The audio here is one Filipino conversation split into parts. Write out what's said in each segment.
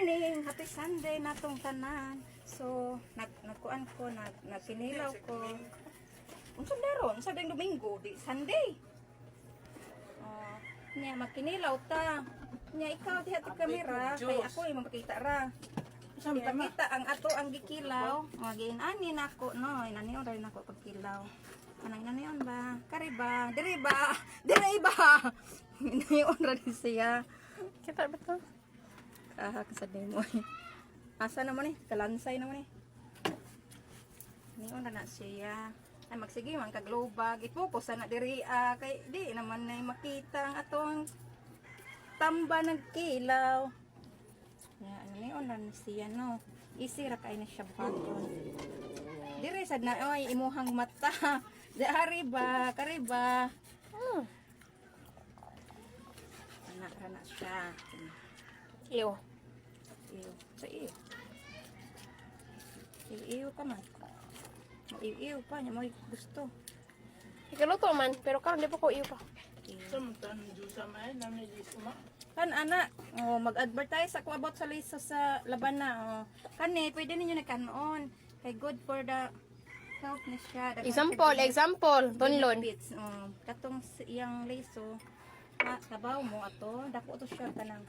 morning! Happy Sunday na tong tanan. So, nag nagkuan ko, nag nagkinilaw ko. Unsa daron? Unsa ding Domingo, di Sunday. Oh, niya magkinilaw ta. Niya ikaw diha ti kamera kay ako ay makita ra. Kaya kita ang ato ang gikilaw. Magin ani nako no, inani rin nako pagkilaw. Anang inanion ba? Kari ba? Diri ba? Diri ba? Inanion ra siya. Kita ba to? Ah, kasabi mo eh. Asa naman eh? Kalansay naman eh. Niyon na na siya. Ay magsige man kag lobag. Ipokus na diri ah kay di naman na makita ang atong tamba ng kilaw. Ya, niyon na siya no. Easy ra kay na siya buhaton. Diri sad na oy imuhang mata. Di ari ba? Kari ba? Hmm. Anak ra na siya. Iyo. Iyo. Sa iyo. Iyo ka man. Iyo pa niya mo gusto. Ikaluto man, pero karon di pa ko iyo pa. Kan ana, oh, mag-advertise ako about sa liso sa laban na. Oh. Kani, pwede ninyo nagkanon. Kay good for the health ni siya. Daghang Example, example, tonlon. Oh, katong iyang liso, ah, sabaw mo ato, dako to siya kanang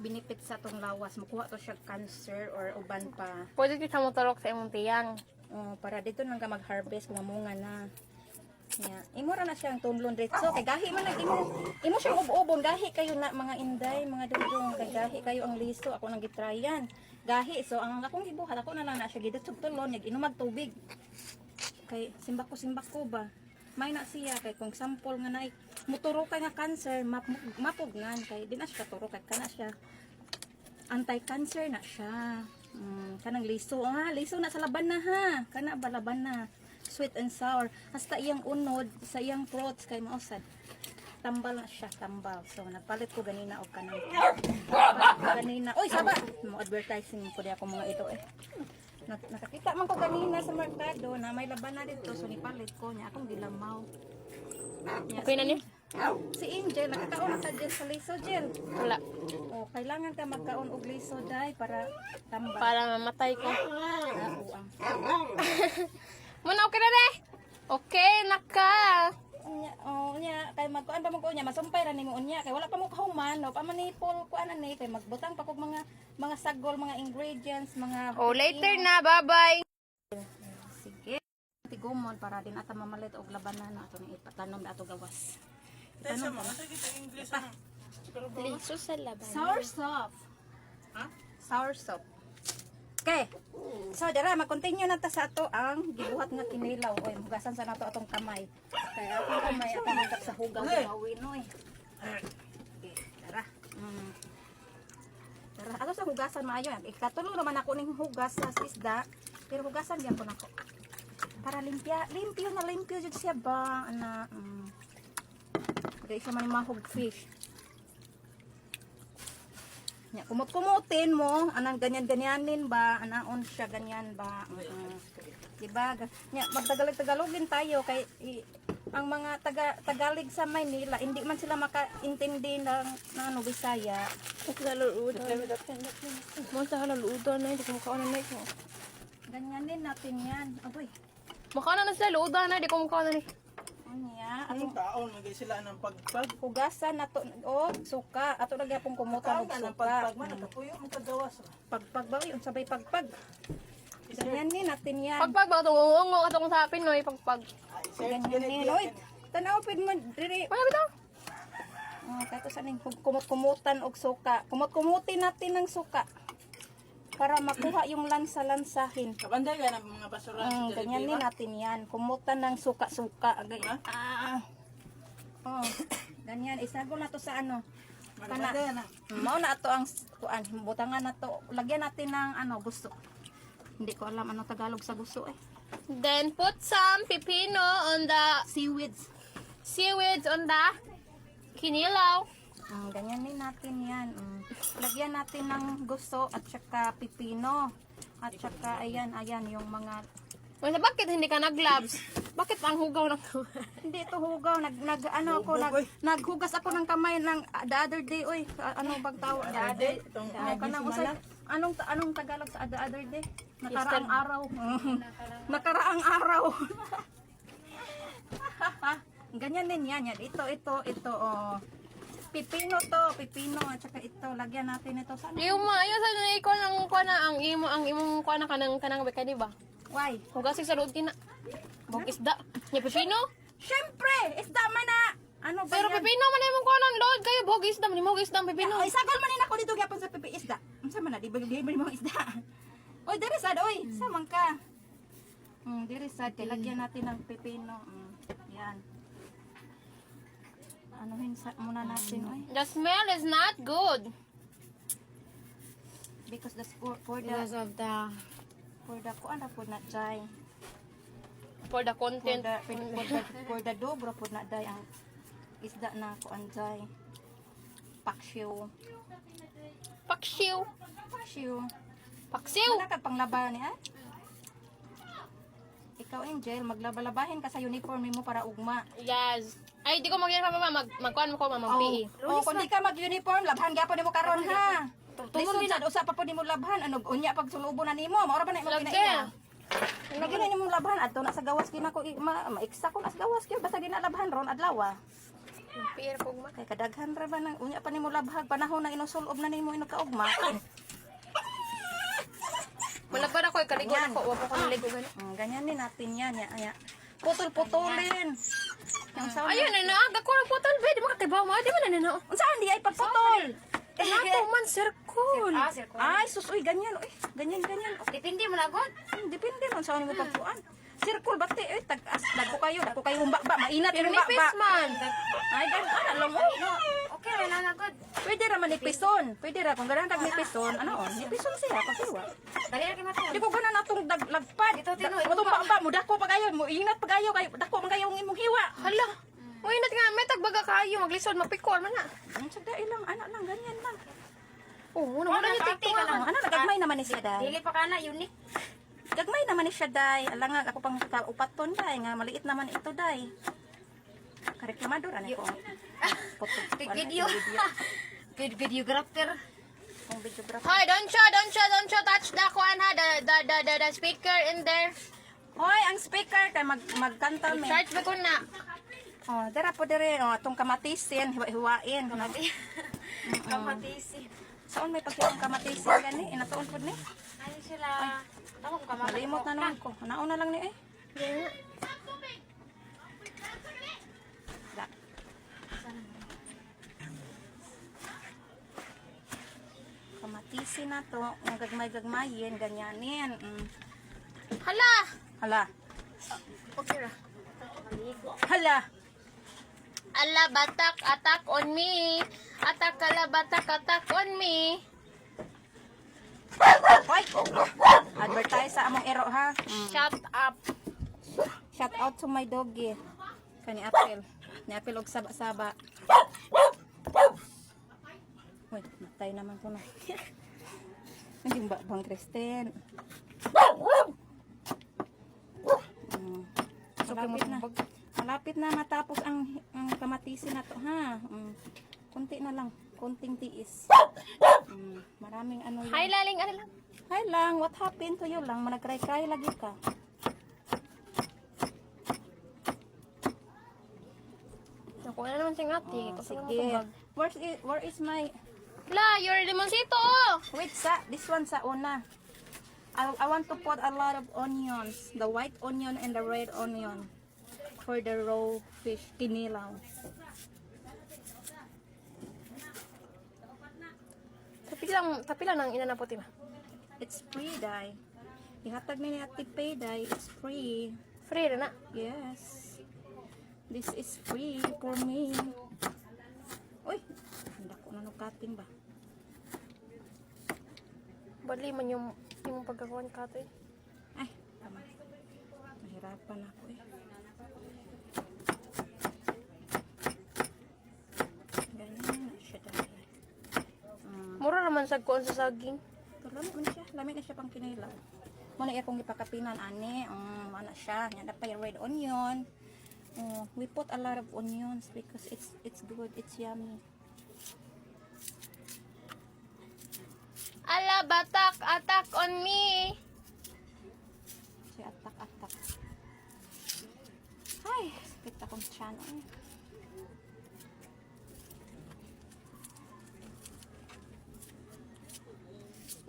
benefit sa tong lawas. Makuha to siya cancer or uban pa. Pwede kita mo tarok sa imong tiyang. Oh, para dito lang ka mag-harvest kung mamunga na. Yeah. Imo ra na siyang tunlon dito. Kay gahi man nag imo. Imo siyang ub-ubon gahi kayo na mga inday, mga dudong kay gahi kayo ang liso ako nang gitryan. Gahi so ang akong gibuhat ako na lang na siya gidot tulon yag inom tubig. Kay simbak ko simbak ko ba. May na siya kay kung sample nga na muturo kay nga cancer map, mapugnan kay di na siya turo kay kana siya anti-cancer na siya. Mm, kanang liso ha, liso na sa laban na ha. Kana ba laban na. Sweet and sour. Hasta iyang unod sa iyang throats kay mausad. Tambal na siya, tambal. So nagpalit ko ganina og kanang ganina. Oy, saba. Mo advertising ko di ako mga ito eh. Nak- nakakita man ko ganina sa merkado na may laban na dito so nipalit ko niya akong dilamaw. Nya, Okay na niya? Si Angel, nakakaon na sa Jill sa liso, Jill. Wala. O, kailangan ka magkaon og liso dai para tambal. Para mamatay ko. Muna okay na re. Okay, naka. Unya, oh, unya, kay magkuan pa mo ko unya, masumpay ra nimo unya, kay wala pa mo kahuman, no, pa manipol kuan ani, kay magbutang pa kog mga mga sagol, mga ingredients, mga Oh, later na. Bye-bye. Sige. Tigumon para din ata mamalit og labanan na ato ni ipatanom na ato gawas. Itanom pa. Liso sa laban. Sour soup. Ha? Sour soup. Okay. So, dara, mag-continue na ta sa ato ang gibuhat nga kinilaw. Oy, hugasan sa nato atong kamay. Kaya atong kamay, atong hugak sa hugaw. Gawin, oy. Okay, dara. Mm. Dara, ato sa hugasan maayo. Ikatulong naman ako ning hugas sa isda. Pero hugasan yan ko nako. Para limpya, limpyo na limpyo jud siya ba, ana. Mm. Kaya siya man mahog fish. Nya, kumot-kumutin mo, anang ganyan-ganyanin ba, anaon siya ganyan ba. Mm. Diba? Nya, magtagalog-tagalogin tayo kay i- ang mga taga Tagalog sa Maynila, hindi man sila makaintindi ng, ng ano, Bisaya. Halaluudan. Mo sa halaluudan na. Hindi ko makaon na ito. Ganyanin natin yan. Aboy, Makaon na sila luudan na. Hindi ko makaon na ya? Anong Atong taon magay sila ng pagpag? hugasan nato o suka. Ato lagi apong kumutan og na suka. pagpag man nakapuyo mo kagawas. Pagpag ba yun? Sabay pagpag. Ganyanin natin yan. Pagpag ba itong uungo atong sa Pinoy pagpag. Ay, sir, Ganyanin. ganit Oy, tanaw pid mo diri. Ba ito? Oh, kahit sa ning kumot-kumutan og suka. Kumot-kumutin natin ng suka para makuha yung lansa-lansahin. Kabanday ka ng mga basura Mm, ganyan din natin yan. Kumutan ng suka-suka. Agay. Ha? Ah. Oh, ganyan. Isagol na to sa ano. Kabanday na. Mao na ato ang kuan, butangan na to. Lagyan natin ng ano, gusto. Hindi ko alam ano Tagalog sa gusto eh. Then put some pipino on the Seaweeds. seaweeds on the kinilaw. Mm, ganyan din natin yan. Mm. Lagyan natin ng gusto at saka pipino. At saka ayan, ayan yung mga Wala, bakit hindi ka nag-gloves? Bakit ang hugaw ng kamay? Hindi ito hugaw. Nag, nag ano ako, nag, naghugas ako ng kamay ng uh, the other day. Oy, Ah, ano bang tawag? The other day? Itong Ano ka nang usay? Anong, anong Tagalog sa the other day? Nakaraang araw. Nakaraang araw. Ganyan din yan. yan. Ito, ito, ito. Oh. Pipino to, pipino at saka ito, lagyan natin ito sa Yung ma, yung sa na ikaw lang kuha na ang imo ang imong kuha na kanang kanang beka di ba? Why? Hugasig sa loob tina. Bog isda. Nya pipino? Siyempre, isda man na. Ano ba Pero yan? pipino man imong kuha ng load kayo bog isda man imong isda ang pipino. Ay, sagol man din ako dito gyapon sa pipi isda. Unsa man na di ba di ba mo isda? Oy, diri sad oy. Samang ka. Mm, diri sad lagyan natin ng pipino. Mm, yan. Anuhin sa muna natin oy. The smell is not good. Because the for, for the of the for the kuan pud na dry. for the For content. the for the, for the dobro pud na dry ang isda na kuan dry. Paksyo. Paksiw. Paksyo. Paksiw. Wala ka panglaban ni ah? Ikaw, Angel, maglaba-labahin ka sa uniform mo para ugma. Yes. Ay, di ko pa mama. Mag, magkuhan mo ko mama PE. Oh, kung di ka mag-uniform, labhan gyapon nimo karon ha. Lisod sad usa pa po nimo labhan, ano unya pag sulubo na nimo, maura ba na imo kinaiya. Lagi na nimo labhan adto na sa gawas kina ko maiksa ko na sa gawas kaya basta ginalabhan ron adlaw. PE po ma. Kay kadaghan ra ba nang unya pa nimo labhag panahon na inusulob na nimo ino kaugma. Malabad ako, ikaligo Ganyan. ako. Wako ko naligo gani. Mm, ganyan din natin yan, ya, ya. Putol-putulin. Ayun, na naaga ko ng putol, be. Di makatibaw mo. Di man na nano. Unsa di ay pagputol? Nato man, circle. Ay, sus, uy, ganyan, uy, ganyan, ganyan. Oh. Depende mo na, God. Hmm, depende man sa mo pagpuan. Circle bati, eh, tag as dako kayo, dako kayo humba ba, mainat Pero humba ba. man. Ay, ganun, ano lang, oh. Okay, wala na, God. Pwede ra man nipison. Pwede ra kung ganun tag nipison, ano on, nipison siya pasiwa. Dali na kayo Di ko ganan atong dag lagpad. Ito, tino, Da- ito Atong pa. ba, mo dako pa kayo, mo inat pa kayo, kayo dako man kayo imong hiwa. Hala. Mo inat nga, may tagbaga kayo. Maglisod, mapikol man na. Ang sagda ilang ana lang ganyan lang. Oh, muna muna yung tiktok Ano, ano nagagmay naman ni siya dai. pa ka na, unique. Gagmay naman ni siya dai. Alangag ako pang kaupaton dai nga maliit naman ito dai. Kareklamador ano ko. Big video. Good videographer. Kung videographer. Hi, don't show, don't show, don't show. Touch the kuan ha, the, the, the, the, the speaker in there. Hoy, ang speaker kay mag magkanta mi. Charge ba ko na? Oh, dara po dire oh, atong kamatisin, hiwa-hiwain. Kamatisi. Saan may pagkilang kamatisin gani? Inatuon pud ni. Ano sila? Tama ko kamata. Malimot na naman ko. Nauna lang ni eh. Da. Kamatisin na to, ang gagmay-gagmayin, ganyanin. Mm. Hala! Hala, Okay ra. hala. Ala batak attack on me. Attack ala batak attack on me. Hoy! Advertise sa among ero ha. Mm. Shut up. Shout out to my doggy. Kani Apple. Ni Apple og saba-saba. Uy, natay naman ko na. Hindi ba bang Kristen? Mm. Malapit na. Malapit na matapos ang ang kamatisin na to ha. Mm. Kunti na lang. Kunting tiis. Mm. Maraming ano Hi yun. laling ano lang. Hi lang, what happened to you lang? Managkray-kray lagi ka. Nakuha na naman si ngati. Oh, sige. Where is, where is my La, your limonsito oh. Wait, sa this one sa una. I, I want to put a lot of onions. The white onion and the red onion. For the raw fish. Kinilaw. Tapi lang, tapi lang nang ina na puti ba? It's free, Dai. Ihatag ni Ate Pay, Dai. It's free. Free na na. Yes. This is free for me. Uy! Hindi ko na cutting ba? Badli man yung yung pagkakawan ka to eh. Ay, tama. Mahirapan ako eh. Ganyan na siya dahil. Um, Mura naman sa kuan sa saging. lamig na siya. Lamig na siya pang kinilaw. Mo na akong ipakapinan ani. Um, ano siya, nya napay red onion. Uh, we put a lot of onions because it's it's good, it's yummy. Ala, batak, attack on me. Si atak atak. Ay, sakit akong. Ay.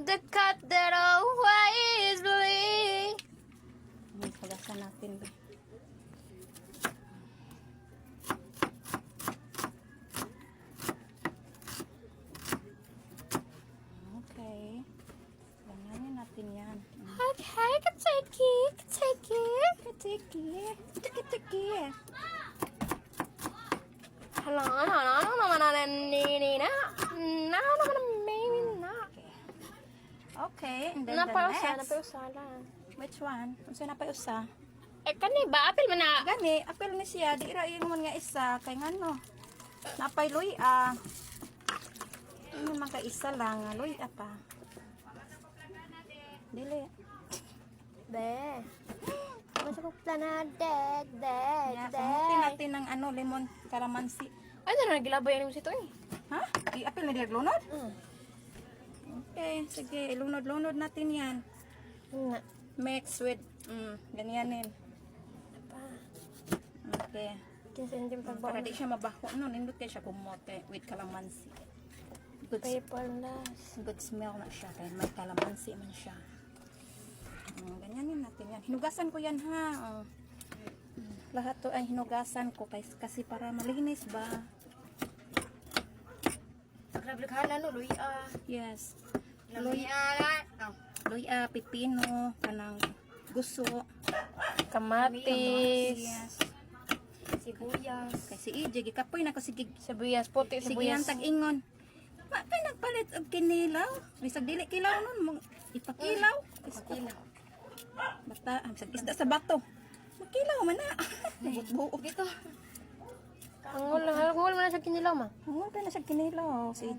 The cat that always bleeds. May pagasan natin. ba? Okay. Ganyanin natin yan. Okay, katiki, katiki. Tiki, tiki, tiki. Hala, hala, ano naman na nini na? Na, ano naman na maybe na. And then the Napausa, next. napausala. Which one? Kung saan na pa usa? Eh, kani ba? Apil man na. Gani, apel ni siya. Di ra yung man nga isa. Kay nga no. Napay luy ah. Ano man ka isa lang. ah, Luy ah pa. Dili. Be. Masa ko plana, deg, deg, natin ng ano, lemon calamansi. Ay, na nagilabay yan mo sito eh. Ha? Di apel na lunod? Mm. Okay, sige. Lunod-lunod natin yan. Na. Mix with, mm, ganyanin. Okay. Kinsa hindi mo Para di siya mabaho. No, nindot kayo siya kumote with calamansi. Good, Paperless. good smell na siya. Kaya may calamansi man siya. Mm, ganyanin natin yan. Hinugasan ko yan ha. Oh. Mm, Lahat to ay hinugasan ko kasi, kasi para malinis ba? Paglaglaghana no, Luy, ah. Yes. Luy, ah. Luya, pipino, kanang guso. Kamatis. Yes. Sibuyas. Kay si EJ, gikapoy na ko sige. Sibuyas, puti, Sige sibuyas. yan tag-ingon. Ma, kay nagpalit og kinilaw. Bisag dili kilaw nun, mo- ipakilaw. Ipakilaw. Basta, ah, bisag isda sa bato. Makilaw man na. Buot-buot. Dito. Ang ang ulang mo na sa kinilaw, ma. Ang pa na siya kinilaw, si.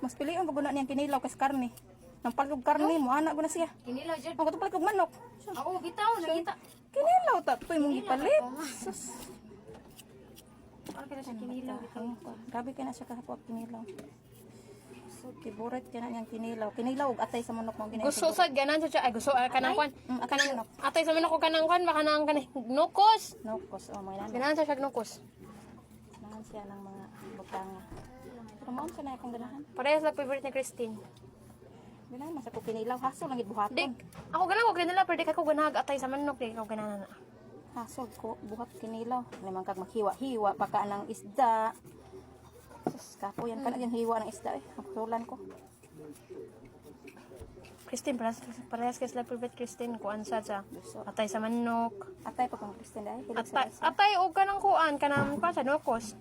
Mas piliin ko guna niyang kinilaw kasi karne. Nang palog karne mo, anak ko na siya. Kinilaw, Jed. Ang katong palog manok. Ako, bitaw, nakita. Kinilaw, tatoy mong gipalit. Sus. Ka na sa kinilaw? Ang. Grabe ka na siya kahapon kinilaw. So, kiburet ka na niyang kinilaw. Kinilaw, atay sa manok mong ginay. Gusto sa ganan sa ay gusto ah, kanang kwan. Mm, atay Kanang manok. atay sa manok ko kanang kwan baka nang kanang nukos. No, kos, oh, mga nanay. Ganahan sa siya nukos. Ganahan siya ng mga butanga. Pero maon sa na akong ganahan. Parehas lang favorite ni Christine. Ganahan mas ako kinilaw. Haso lang buhaton. ako ganan ko kinila pero di ka ko ganahag atay sa manok di ka ko ganahan na. Haso ko buhat kinilaw. Naman kag maghiwa-hiwa paka ng isda. Sus, kapo yan ka na yung hiwa ng isda eh. Magtulan ko. Christine parehas parehas kay sila favorite Christine kuan sa sa atay sa manok. Atay pa kong Kristen dahil. Atay atay og kanang kuan kanang pa sa nukos.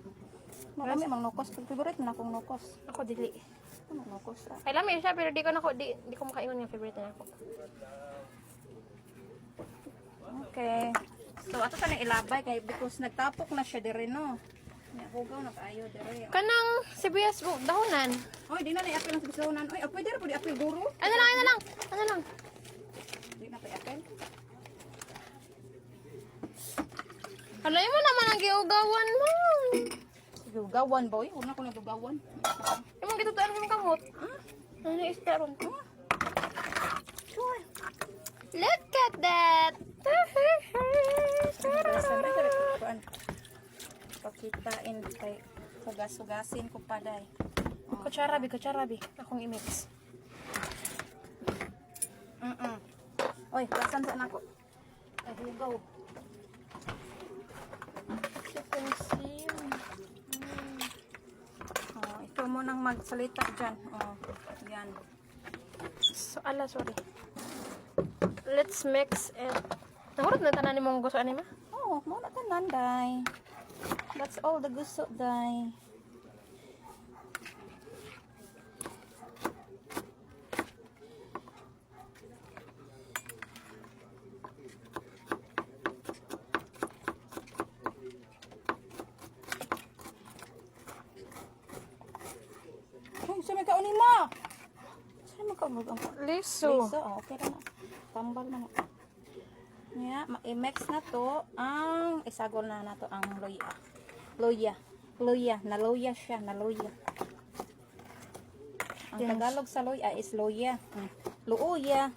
Marami mang nukos. Favorite na akong nukos. Ako dili. Ano nukos? ah? Ay lami siya pero di ko na ko di, di ko makaingon nga favorite na ako. Okay. So, ato sa ilabay kay because nagtapok na siya dire no. Nakugaw na kaayo dire. Kanang sibuyas bu dahonan. Oy, di na na apel ang sabisonan. Oy, apoy dire pudi apel guro. Ano lang, ano lang. Ano lang. Di na kay apel. Alay mo naman ang giugawan mo. Dugawan ba? Uy, una ko na dugawan. Imong gitutuan mo kamot. Ano is karon? Look at that. Sabay ka kuan. Pakitain kay hugas-hugasin ko pa day. Kutsara bi, kutsara bi. Akong i-mix. Mm. -mm. Oy, kasan sa nako. Ay hugaw. Chicken sim. Oh, ito mo nang magsalita diyan. Oh, yan. So, ala, sorry. Let's mix it. Nahurot na tanan ni mong gusto ani ma? Oh, mo na tanan day. That's all the gusto day. Ay, sa may kaunin mo! Saan mo ka mo ang Liso. Liso, oh, okay na. Tambal man. Nya, ma- i-mix na to ang isagol na nato ang loya. Loya. Loya, na loya siya, na loya. Ang Yes. Tagalog sa loya is loya. Mm. Luuya.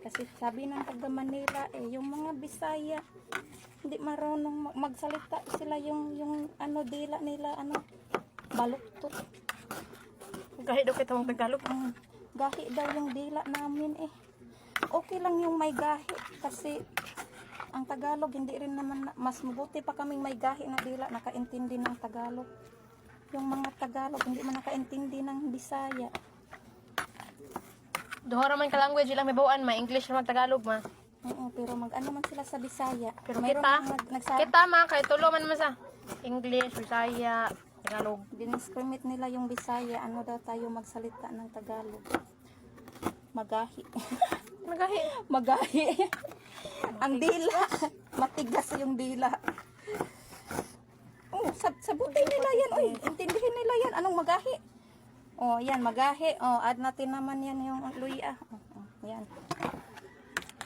Kasi sabi ng taga Manila eh, yung mga Bisaya, hindi marunong mag- magsalita sila yung yung ano dila nila ano baluktot. Kahit daw kita mong Tagalog. Mm, gahi daw yung dila namin eh. Okay lang yung may gahi kasi ang Tagalog hindi rin naman na- mas mabuti pa kaming may gahi na dila nakaintindi ng Tagalog. Yung mga Tagalog hindi man nakaintindi ng Bisaya. Duha man ka language ilang may bawaan ma English ra mag Tagalog ma. Oo, pero mag-ano man sila sa Bisaya. Pero Mayroon kita, mga nag, nagsabi, kita ma kay tulo man man sa English, Bisaya, Tagalog. diniscriminate nila yung Bisaya. Ano daw tayo magsalita ng Tagalog? Magahi. Nagahi. Magahi. Ang dila. Matigas yung dila. Oh, sab sabutin nila yan. Uy, intindihin nila yan. Anong magahi? Oh, yan, magahi. Oh, add natin naman yan yung luya. Oh, oh, yan.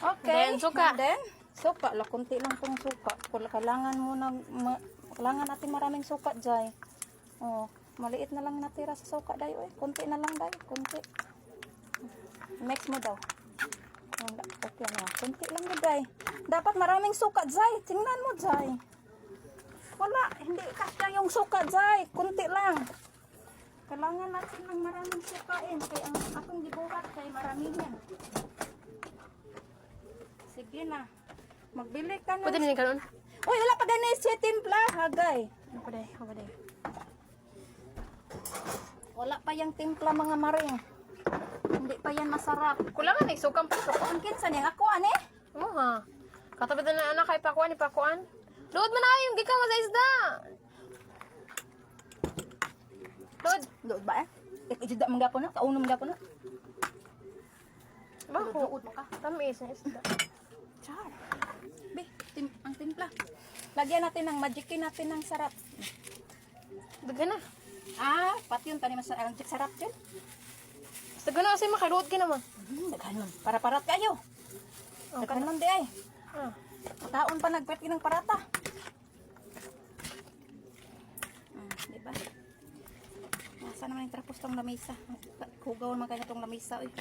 Okay. Then, suka. And then, suka. La, kunti lang tong suka. Kailangan mo ng, ma, kailangan natin maraming suka, Jai. Oh, maliit na lang natira sa suka, Day. Uy, kunti na lang, Day. Kunti. Mix mo daw. Okay na. Kunti lang mo, Jai. Dapat maraming suka, Jai. Tingnan mo, Jai. Wala, hindi kasya yung suka, Jai. Kunti lang. Kailangan natin ng maraming sukain. Kaya ang akong gibuhat kay marami yan. Sige na. Magbili ka na. Pwede din karon. Uy, wala pa ganis siya timpla, hagay. Pwede, pwede. Wala pa yung timpla mga maring. Hindi pa yan masarap. Kulangan ni sukam pa Ang kinsa niya ako, ane? Oo ha. Katabi na anak kay pakuan ni pakuan. Load man na yung gikaw sa isda. Load. Doon ba eh? Ikijida mong gapo na? Kaunom gapo na? Bako. Doon mo ka. Tamis na isda. Char. Be, tim ang timpla. Lagyan natin ng magikin natin ng sarap. Daga na. Ah, pati yun. Tani masarap. Ang sarap yun. Daga na kasi makaluot ka naman. Hmm, daghanon. Para-parat kayo. Daghanon di ay. Ah. Taon pa nagpet ng parata. Hmm, di ba? Nasa naman yung trapos tong lamesa. Hugaw naman kanya tong lamesa. Uy.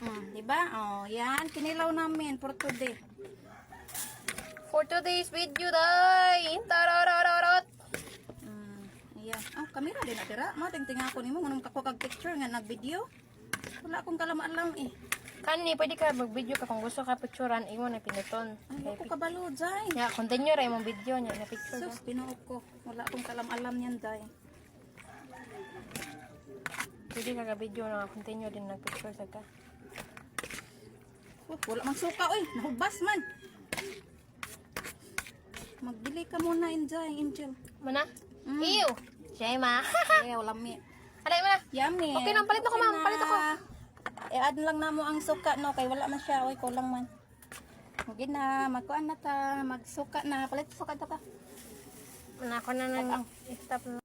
Hmm, di ba? Oh, yan. Kinilaw namin for today. For today's video, day. Tararararot. Ayan. Oh, kamera din na tira. Matingting ako nimo nganong kako kag picture nga nag-video. Wala akong kalamaan eh. Kani, pwede ka mag-video ka kung gusto ka picturean, ingon na pinuton. Ay, ako kabalo, Jai. Ya, continue ra imong video niya na picture. Sus, pinuok ko. Wala akong kalam-alam yan, Jai. Pwede ka ka-video na continue din nag-picture sa ka. Oh, wala mang suka, oy. Nahubas man. Magbili ka muna, enjoy, Angel. Mana? Mm. Ew! Shema. Eh, wala mi. Alay mo na. Yummy. Okay na, palit ako, ma'am. na. Palit ako. I-add lang na mo ang suka, no? Kay wala man siya. Oy, kulang man. Sige na, magkuan na ta. Magsuka na. Palit suka ta ka. Mana ako na nang stop na.